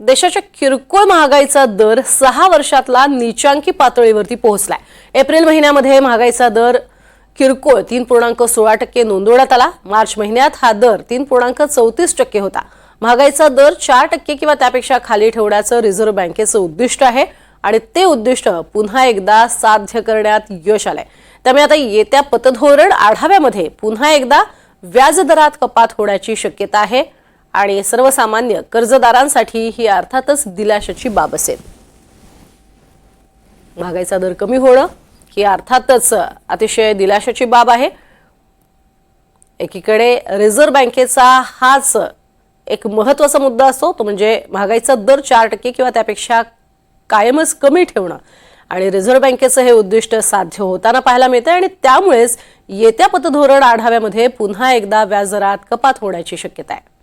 देशाच्या किरकोळ महागाईचा दर सहा वर्षातला निचांकी पातळीवरती पोहोचलाय. एप्रिल महिन्यामध्ये महागाईचा दर किरकोळ तीन पूर्णांक सोळा टक्के नोंदवण्यात आला. मार्च महिन्यात हा दर तीन पूर्णांक चौतीस टक्के होता. महागाईचा दर चार टक्के किंवा त्यापेक्षा खाली ठेवण्याचं रिझर्व्ह बँकेचं उद्दिष्ट आहे आणि ते उद्दिष्ट पुन्हा एकदा साध्य करण्यात यश आलंय. त्यामुळे आता येत्या पतधोरण आढाव्यामध्ये पुन्हा एकदा व्याजदरात कपात होण्याची शक्यता आहे. आणि सर्वसामान्य कर्जदारांसाठी ही अर्थातच दिलाशाची बाब असेल. महागाईचा दर कमी होणं ही अर्थातच अतिशय दिलाशाची बाब आहे. एकीकडे रिझर्व्ह बँकेचा हाच एक महत्त्वाचा मुद्दा असतो तो म्हणजे महागाईचा दर चार टक्के किंवा त्यापेक्षा कायमच कमी ठेवणं. आणि रिझर्व्ह बँकेचं हे उद्दिष्ट साध्य होताना पाहायला मिळतं आणि त्यामुळेच येत्या पतधोरण आढाव्यामध्ये पुन्हा एकदा व्याजदरात कपात होण्याची शक्यता आहे.